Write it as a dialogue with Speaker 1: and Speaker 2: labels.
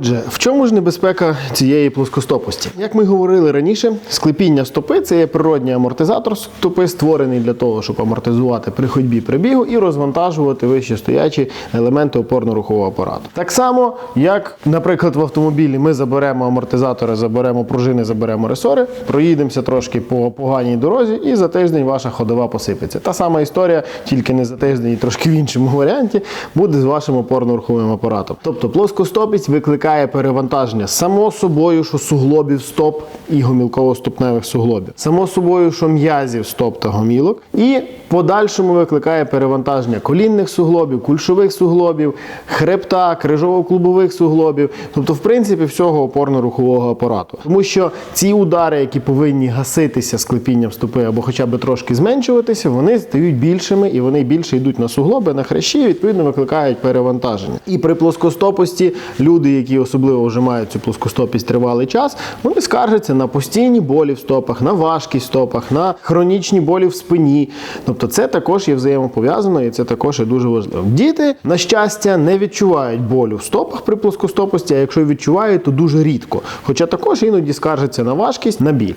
Speaker 1: Отже, в чому ж небезпека цієї плоскостопості? Як ми говорили раніше, склепіння стопи це є природній амортизатор стопи, створений для того, щоб амортизувати при ходьбі при бігу і розвантажувати вище стоячі елементи опорно-рухового апарату. Так само, як, наприклад, в автомобілі ми заберемо амортизатори, заберемо пружини, заберемо ресори, проїдемося трошки по поганій дорозі, і за тиждень ваша ходова посипеться. Та сама історія, тільки не за тиждень і трошки в іншому варіанті, буде з вашим опорно-руховим апаратом. Тобто плоскостопість викликає перевантаження само собою, що суглобів стоп і гомілково-ступневих суглобів, само собою, що м'язів стоп та гомілок, і подальшому викликає перевантаження колінних суглобів, кульшових суглобів, хребта, крижово-клубових суглобів, тобто, в принципі, всього опорно-рухового апарату. Тому що ці удари, які повинні гаситися склепінням стопи або хоча б трошки зменшуватися, вони стають більшими і вони більше йдуть на суглоби, на хрящі, і, відповідно викликають перевантаження. І при плоскостопості люди, які особливо вже мають цю плоскостопість тривалий час, вони скаржаться на постійні болі в стопах, на важкість в стопах, на хронічні болі в спині. Тобто це також є взаємопов'язано і це також є дуже важливо. Діти, на щастя, не відчувають болю в стопах при плоскостопості, а якщо відчувають, то дуже рідко. Хоча також іноді скаржаться на важкість, на біль.